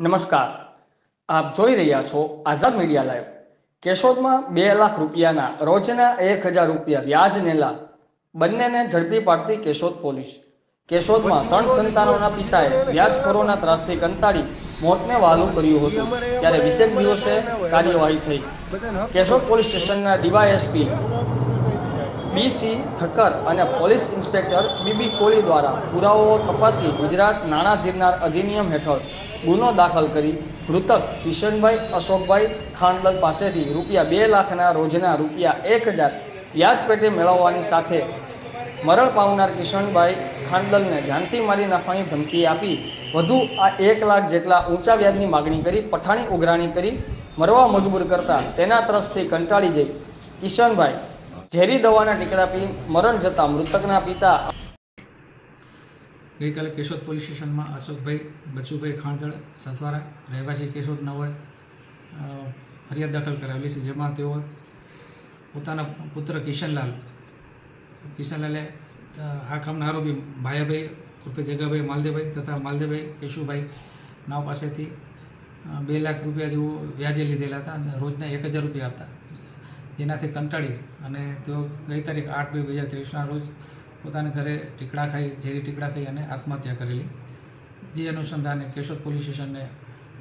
નમસ્કાર. આપ જોઈ રહ્યા છો આઝાદ મીડિયા લાઈવ. કેશોદમાં બે લાખ રૂપિયાના, રોજના એક હજાર રૂપિયા વ્યાજનેલા બંનેને ઝડપી પાડતી કેશોદ પોલીસ. કેશોદમાં ત્રણ સંતાનોના પિતાએ વ્યાજખોરોના ત્રાસથી કંટાળી મોતને વાલું કર્યું હતું. ત્યારે વિશેષ દિવસે કાર્યવાહી થઈ. કેશોદ પોલીસ સ્ટેશનના ડીવાયએસપી બીસી, ઠક્કર અને પોલીસ ઇન્સ્પેક્ટર બીબી કોહલી દ્વારા પુરાવાઓ તપાસી ગુજરાત નાણાં ધીરનાર અધિનિયમ હેઠળ ગુનો દાખલ કરી મૃતક કિશનભાઈ અશોકભાઈ ખાંડલ પાસેથી રૂપિયા બે લાખના રોજના રૂપિયા એક હજાર વ્યાજપેટે મેળવવાની સાથે મરણ પામનાર કિશનભાઈ ખાંડલને જાનથી મારી નાખવાની ધમકી આપી. વધુ આ એક લાખ જેટલા ઊંચા વ્યાજની માગણી કરી, પઠાણી ઉઘરાણી કરી, મરવા મજબૂર કરતા તેના તરફથી કંટાળી જઈ કિશનભાઈ ઝેરી દવાના ટીકડા પી મરણ જતા મૃતકના પિતા ગઈકાલે કેશોદ પોલીસ સ્ટેશનમાં અશોકભાઈ, બચુભાઈ ખાણદળ સસવારા રહેવાસી કેશોદ નવ ફરિયાદ દાખલ કરાવેલી છે, જેમાં તેઓ પોતાના પુત્ર કિશનલાલ, કિશનલાલે આ કામના આરોપી ભાયાભાઈ રૂપે જગાભાઈ માલદેભાઈ તથા માલદેભાઈ કેશુભાઈ નાવ પાસેથી બે લાખ રૂપિયા જેવું વ્યાજે લીધેલા હતા અને રોજના એક હજાર રૂપિયા આપતા. જેનાથી કંટાળી અને તેઓ ગઈ તારીખ આઠ બે બે હજાર ત્રેવીસના રોજ પોતાના ઘરે ટીકડા ખાઈ, ઝેરી ટીકડા ખાઈ અને આત્મહત્યા કરેલી. જે અનુસંધાને કેશોદ પોલીસ સ્ટેશનને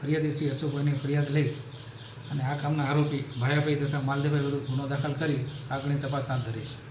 ફરિયાદી શ્રી અશોકભાઈની ફરિયાદ લઈ અને આ કામના આરોપી ભાયાભાઈ તથા માલદેભાઈ વિરુદ્ધ ગુનો દાખલ કરી આગળની તપાસ હાથ ધરી છે.